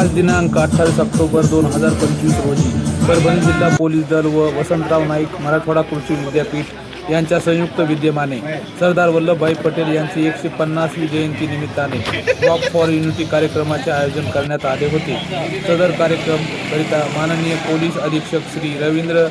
आज दिनांक अठ्ठावीस ऑक्टोबर दोन हजार पंचवीस रोजी परभणी जिल्हा पोलीस दल व वसंतराव नाईक मराठवाडा कृषी विद्यापीठ यांच्या संयुक्त विद्यमाने सरदार वल्लभभाई पटेल यांची एकशे पन्नासवी जयंती निमित्ताने वॉक फॉर युनिटी कार्यक्रमाचे आयोजन करण्यात आले होते. सदर कार्यक्रम करिता माननीय पोलीस अधीक्षक श्री रवींद्र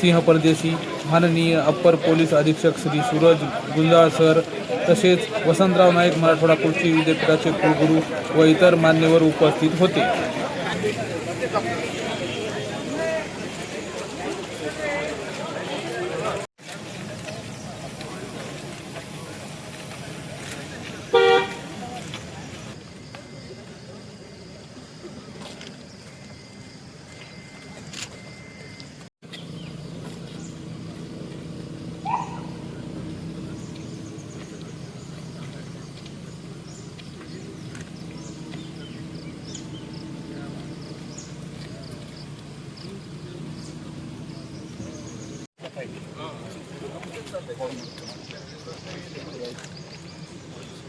सिंह परदेशी माननीय अप्पर पोलीस अधीक्षक श्री सूरज गुंजाळ सर तसेच वसंतराव नाईक मराठवाडा कृषी विद्यापीठाचे कुलगुरू व इतर मान्यवर उपस्थित होते.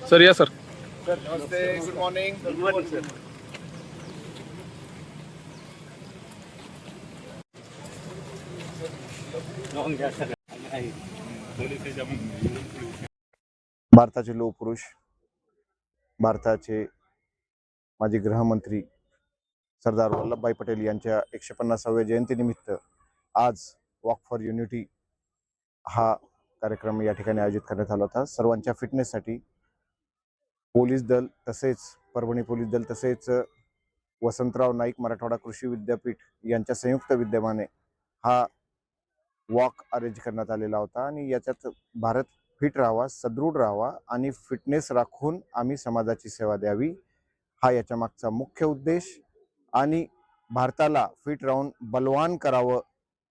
सर या सर. नमस्ते good morning good morning sir भारताचे लोहपुरुष भारताचे माजी गृहमंत्री सरदार वल्लभभाई पटेल यांच्या एकशे पन्नासाव्या जयंतीनिमित्त आज वॉक फॉर युनिटी हा कार्यक्रम या ठिकाणी आयोजित करण्यात आला होता. सर्वांच्या फिटनेससाठी पोलीस दल तसेच परभणी पोलीस दल तसेच वसंतराव नाईक मराठवाडा कृषी विद्यापीठ यांच्या संयुक्त विद्यमाने हा वॉक अरेंज करण्यात आलेला होता. आणि याच्यात भारत फिट राहावा सदृढ राहावा आणि फिटनेस राखून आम्ही समाजाची सेवा द्यावी हा याच्या मागचा मुख्य उद्देश. आणि भारताला फिट राहून बलवान करावं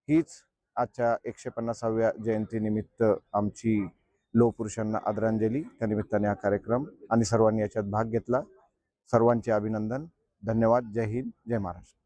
हीच आजच्या एकशे पन्नासाव्या जयंतीनिमित्त आमची लोहपुरुषांना आदरांजली. त्यानिमित्ताने हा कार्यक्रम आणि सर्वांनी याच्यात भाग घेतला. सर्वांचे अभिनंदन. धन्यवाद. जय हिंद. जय महाराष्ट्र.